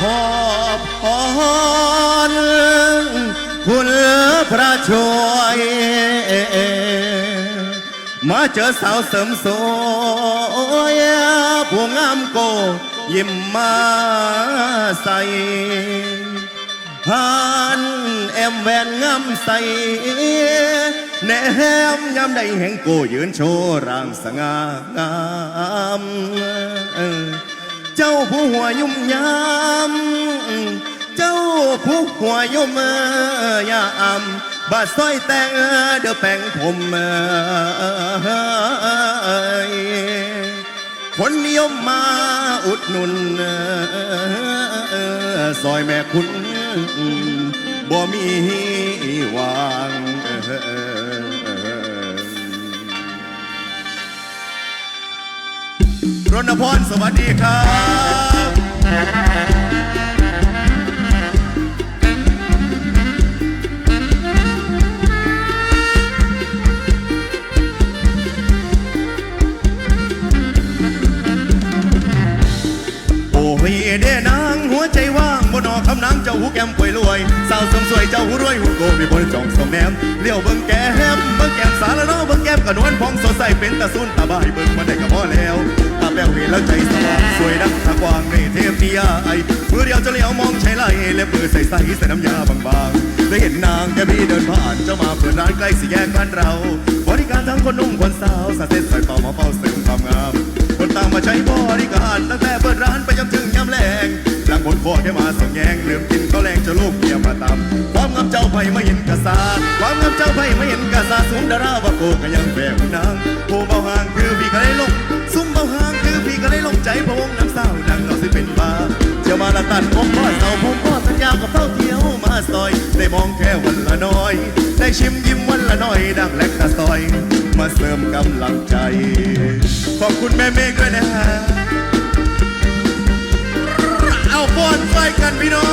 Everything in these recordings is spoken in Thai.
ขอบพรคุณพระช่วยมาเจอสาวเสริมสวยผู้งามโกยิ้มมาใส่ฮานแอมแวนงามใสแนมยามใดแห่งโกยืนโชว์ร่างสง่างาม เจ้าผู้หัวยุ่มยามเจ้าผู้หัวยุ่มยามบาดสร้อยแต่งเดือแป้งผมคนนิยมมาอุดหนุนซอยแม่คุณบ่มีวาง รณพรสวัสดีครับโอ้ยเด้นางหัวใจว่างบนอคำนางเจ้าหูแก้มป่วยรวยสาวสมสวยเจ้าหูรวยหูโกมีบนจ่องสมแนมเลี้ยวเบิ่งแก้มเบิ่งแก้มสารละนาะเบิ่งแก้มกระนวลพองสดใสเป็นตาสุนตาบายเบิ่งมาได้ก็พอแล้วตาแป้วเห็น แล้วใจสว่างสวยดังตากวางในเทพนิยายมือเดียวจะเลี้ยวมองใช้ไหลเล็บมือใส่ใส่ใส่น้ำยาบางๆได้เห็นนางแกพี่เดินผ่านเจ้ามาเปิดร้านใกล้สี่แยกบ้านเรา บริการทั้งคนนุ่มคนสาวสาเซ็ตใส่ต่อมาเฝ้าเสริมความงาม คนต่างมาใช้บริการตั้งแต่เปิดร้านไปจนถึงยามแรงหลังบนคอแค่มาส่งแยงลืมกินข้าวแรงจะลูกเมียมาตำความงามเจ้าไผ่ไม่เห็นกษาความงามเจ้าไผ่ไม่เห็นกษาสูงดาราว่าโกก็ยังแบกนางผู้เบาห่าง ละตันผมก็เศร้าผมก็สัญญากับเฝ้าเที่ยวมาซอย ได้มองแค่วันละน้อย ได้ชิมยิ้มวันละน้อย ดังแหลกตาซอย มาเสริมกำลังใจ ขอบคุณแม่เมฆด้วยนะฮะเอาบอลไฟกันพี่น้อ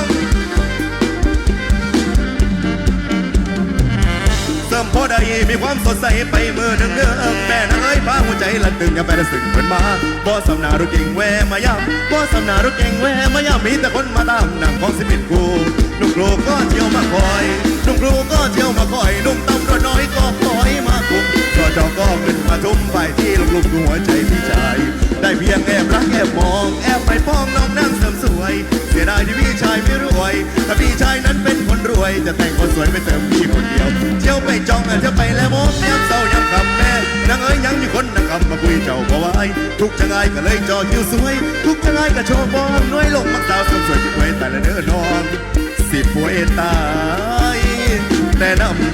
งเสริมพอได้มีความสดใสไปมือหนึ่งเดิมแม่นางเอ้ ตึงกับแฟนสึงเพิ่นมาบ่สำนารถเก่งแวมาย่ำบ่สำนารถเก่งแวมาย่ำมีแต่คนมาตามนางของสิเป็นกูนุ่งครูก็เที่ยวมาคอยนุ่งครูก็เที่ยวมาคอยนุ่งตำรวจน้อยก็คอยมาคุมจอจอก็ขึ้นมาทุ่มไปที่ลูกๆดูหัวใจพี่ชายได้เพียงแอบรักแอบมอง แอบไปพ้องน้องนั่งเสริมสวย เสียดายที่พี่ชายไม่รวยถ้าพี่ชายนั้นเป็นคนรวย จะแต่งคนสวยไปเติมพี่คนเดียว เที่ยวไปจองเที่ยวไป จะง่ายก็เลยจอคิวสวย ทุกจะง่ายก็โชว์บอลน้อยลงมักดาวสวยสวยที่ไว้แต่ละเนื้อนอน สิป่วยตายแต่น้ำ